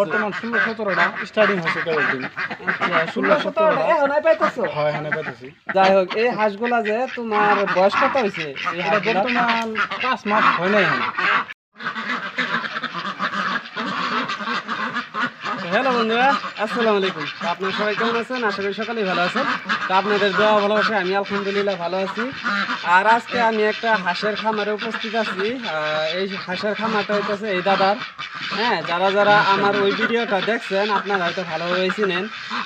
বর্তমান ষোলো সতেরোটা স্টার্টিং হয়েছে কেবল দিন। ষোলো সতেরোটা। এখন পাইতেছো? হয় এখানে পেতেছি যাই হোক এই হাঁসগুলা যে তোমার বয়স কত হয়েছে? এটা বর্তমান পাঁচ মাস হয় নাই হ্যালো বন্ধুরা আসসালামু আলাইকুম। আপনার সবাই কেমন আছেন? আশা করি সকালেই ভালো আছেন। তো আপনাদের দেওয়া ভালোবাসে আমি আলহামদুলিল্লাহ ভালো আছি। আর আজকে আমি একটা হাঁসের খামারে উপস্থিত আছি। এই হাঁসের খামারটা হইতেছে এই দাদার। হ্যাঁ যারা যারা আমার ওই ভিডিওটা দেখছেন, আপনারা হয়তো ভালোভাবে চিনেন।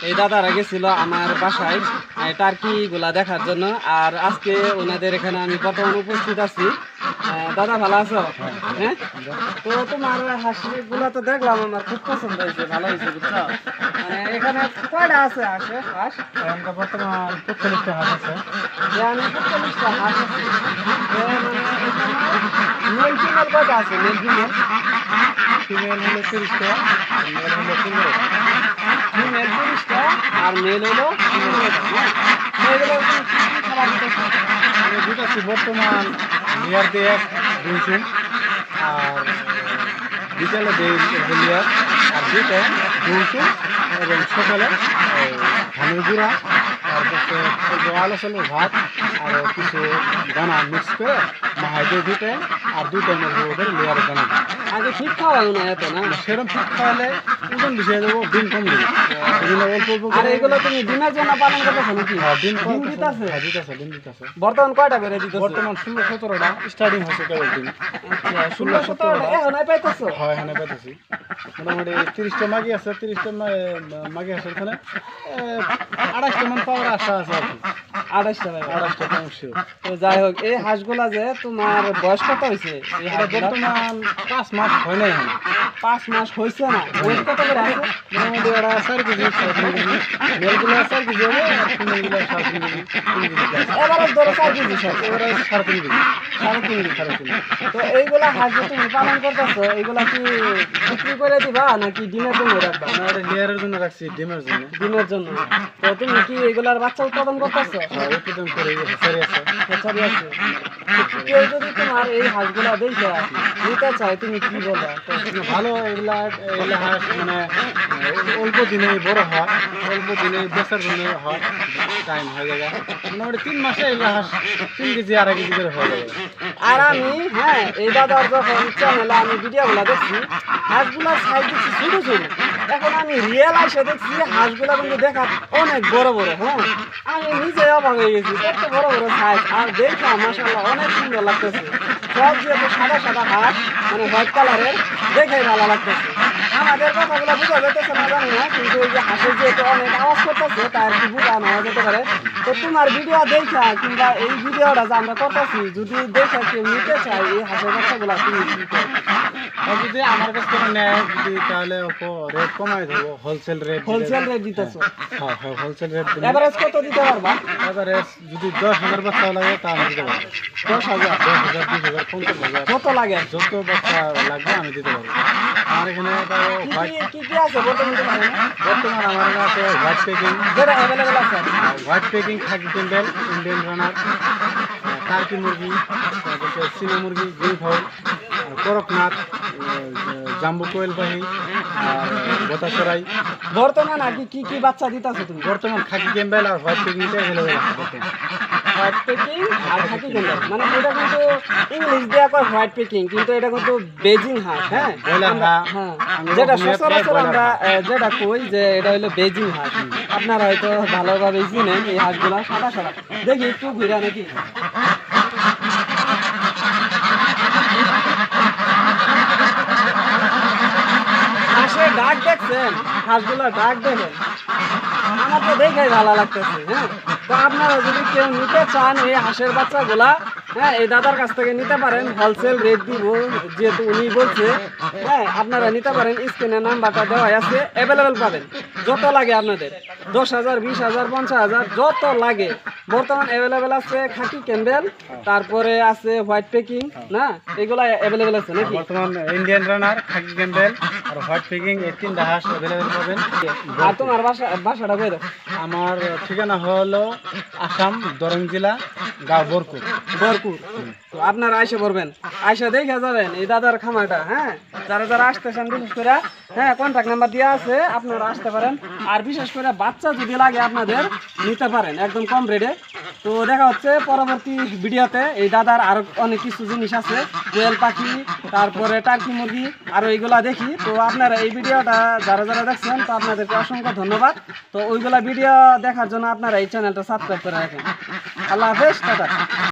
এই দাদার আগে ছিল আমার বাসায় টার্কিগুলা দেখার জন্য। আর আজকে ওনাদের এখানে আমি বর্তমানে উপস্থিত আছি। দাদা ভালো আছো? হ্যাঁ? তো তোমার হাঁসগুলো তো দেখলাম আমার খুব পছন্দ হয়েছে ভালো হয়েছে বুঝছ? মানে এখানে কয়টা আছে হাঁসে? হাঁস বর্তমান পঁয়তাল্লিশটা হাঁস আছে। মানে পঁয়তাল্লিশটা হাঁস আছে। মানে মেল ফিমেল কয়টা আছে? Male female? ফিমেল হলো তিরিশটা আর মেল হলো পনেরো ফিমেল তিরিশটা আর মেল হলো পনেরোটা, হ্যাঁ? আমি দিতেছি বর্তমান লিয়ার দিয়ে দুই চুন আর বিকেলে লিয়ার আর দুইটা দুই চুন এবং সকালে ধানের গুঁড়া তারপরে আলো চালের ভাত আর কিছু দানা মিক্স করে মাহাই দিয়ে দুই আর টাইমের ওদের লেয়ারের দানা আগে ঠিক খাওয়াও না এত না সেরকম ঠিক খাওয়ালে ওজন বেশি হয়ে যাব কম দিই অল্প অল্প আর এগুলো তুমি ডিমের জন্য পালন করতেছো নাকি? হ্যাঁ, ডিম ডিম দিতেছে? হ্যাঁ, দিতেছে ডিম দিতেছে। বর্তমান কয়টা করে দিতেছো? বর্তমান ষোলো সতেরোটা। স্টার্টিং হয়েছে কেবল দিন আচ্ছা, ষোলো সতেরোটা। এখন পাইতেছো? হয় এখানে পেতেছি মোটামুটি তিরিশটা মাগি আছে তিরিশটা মাগি আছে ওখানে আড়াইশটা মান পাওয়ার আশা আছে আর কি। আড়াইশটা ভাই আড়াইশটা কম তো যাই হোক এই হাঁসগুলা যে তোমার বয়স কত হয়েছে? বর্তমান পাঁচ মাস হয় নাই এখানে। পাঁচ মাস হয়েছে না। ওয়েট কত করে আছে মোটামুটি ওরা কেজি সাড়ে মেলগুলো চার কেজি হবে আর ফিমেলগুলো সাড়ে তিন কেজি তিন কেজি plus। এবারে ধরো চার কেজি সব ওরা সাড়ে তিন কেজি সাড়ে তিন কেজি সাড়ে তিন তো এইগুলা হাঁস যে তুমি পালন করতেছো এইগুলা কি বিক্রি করে দিবা নাকি ডিমের জন্য রাখবা? আমরা এটা লেয়ারের জন্য রাখছি ডিমের জন্য। ডিমের জন্য। তো তুমি কি এগুলার বাচ্চা উৎপাদন করতেছো? আর উৎপাদন করে হেসারি আছে। হেচারি আছে। কেউ যদি তোমার এই হাঁসগুলা দেখে নিতে চায় তুমি কি বলো? ভালো এগুলা এগুলা হাঁস মানে অল্প দিনে বড় হয় অল্প দিনে বেচার জন্য হয় টাইম হয়ে যায় মোটামুটি তিন মাসে এগুলা হাঁস তিন কেজি আড়াই কেজি করে হয়ে যাবে। আর আমি হ্যাঁ এই দাদার যখন চ্যানেলে আমি ভিডিওগুলো দেখছি। হাঁসগুলার সাইজ দেখছি ছোটো ছোট। এখন আমি রিয়েল আইসে দেখছি হাঁসগুলা কিন্তু দেখার অনেক বড় বড় হ্যাঁ? আমি নিজে অবাক হয়ে গেছি, এত বড় বড় সাইজ আর দেখা মাসাল্লাহ অনেক সুন্দর লাগতেছে। সব যেহেতু সাদা সাদা হাঁস মানে হোয়াইট কালারের দেখেই ভালো লাগতেছে। আমাদের কথাগুলো বোঝা যেতেছে না, জানি না, কিন্তু ওই যে হাঁসের যেহেতু অনেক আওয়াজ করতেছে, তাই আর কি বোঝা নেওয়া যেতে পারে। তো তোমার ভিডিও দেখা কিংবা এই ভিডিওটা যে আমরা করতেছি, যদি দেখা কেউ নিতে চাই এই হাঁসের বাচ্চাগুলো তুমি যদি আমার কাছ থেকে নেয় যদি তাহলে রেট কমাই দেবো। হোলসেল রেট হোলসেল রেট দিতেছো? হ্যাঁ হ্যাঁ হোলসেল রেট এভারেজ কত দিতে পারবা? এবারে যদি দশ হাজার বাচ্চা লাগে তা আমি দিতে পারব। দশ হাজার? দশ হাজার বিশ হাজার পঞ্চাশ হাজার। কত লাগে যত বাচ্চা লাগবে আমি দিতে পারব। আমার এখানে কি আছে বর্তমানে বর্তমান আমার কাছে হোয়াইট পেকিং যেটা অ্যাভেলেবেল আছে। White Pekin khaki Campbell Indian runner turkey মুরগি চীনা মুরগি গ্রিন ফাউল করকনাথ। জাম্বু কোয়েল আর বতাসরাই বর্তমান আর কি কি বাচ্চা দিতেছো তুমি? বর্তমান খাকি ক্যাম্বেল আর হোয়াইট পেকিংটা অ্যাভেলেবেল আছে হোয়াইট পেকিং আর খাকি গেন্ডার মানে এটা কিন্তু ইংলিশ দেওয়া কয় হোয়াইট পেকিং কিন্তু এটা কিন্তু বেজিং হাঁস হ্যাঁ? আমরা- হ্যাঁ যেটা সচরাচর আমরা যেটা কই যে এটা হলো বেজিং হাঁস আপনারা হয়তো ভালোভাবে চিনেন এই হাঁসগুলা সাদা সাদা। দেখি একটু ঘুরে নাকি হাঁসের ডাক দেখছেন? হাঁসগুলা ডাক দেখেন। আমার তো দেখেই ভালো লাগতেছে হ্যাঁ? তো আপনারা যদি কেউ নিতে চান এই হাঁসের বাচ্চাগুলা হ্যাঁ এই দাদার কাছ থেকে নিতে পারেন। হোলসেল রেট দিব, যেহেতু উনি বলছে হ্যাঁ আপনারা নিতে পারেন। স্ক্রিনে নাম্বারটা দেওয়া আছে অ্যাভেলেবেল পাবেন। যত লাগে আপনাদের। দশ হাজার বিশ হাজার পঞ্চাশ হাজার যত লাগে। বর্তমান অ্যাভেলেবেল আছে খাকি ক্যাম্বেল তারপরে আছে হোয়াইট পেকিং না? এগুলা অ্যাভেলেবেল আছে নাকি? বর্তমান ইন্ডিয়ান রানার খাকি ক্যাম্বেল আর হোয়াইট পিকিং এই তিনটা হাঁস অ্যাভেলেবেল পাবেন। আর তোমার বাসা বাসাটা কই আমার ঠিকানা হলো আসাম দরং জেলা গাঁও বরকুট বরপুর। তো আপনারা আইসে পড়বেন। আইসা দেখে যাবেন এই দাদার খামারটা হ্যাঁ? যারা যারা আসতেছেন বিশেষ করে হ্যাঁ কন্ট্যাক্ট নাম্বার দেওয়া আছে আপনারা আসতে পারেন। আর বিশেষ করে বাচ্চা যদি লাগে আপনাদের, নিতে পারেন, একদম কম রেটে তো দেখা হচ্ছে পরবর্তী ভিডিওতে। এই দাদার আরও অনেক কিছু জিনিস আছে। কোয়েল পাখি, তারপরে টার্কি মুরগি, আর এইগুলা দেখি। তো আপনারা এই ভিডিওটা যারা যারা দেখছেন, তো আপনাদেরকে অসংখ্য ধন্যবাদ। তো ওইগুলা ভিডিও দেখার জন্য আপনারা এই চ্যানেলটা সাবস্ক্রাইব করে রাখেন। আল্লাহ হাফেজ, টাটা।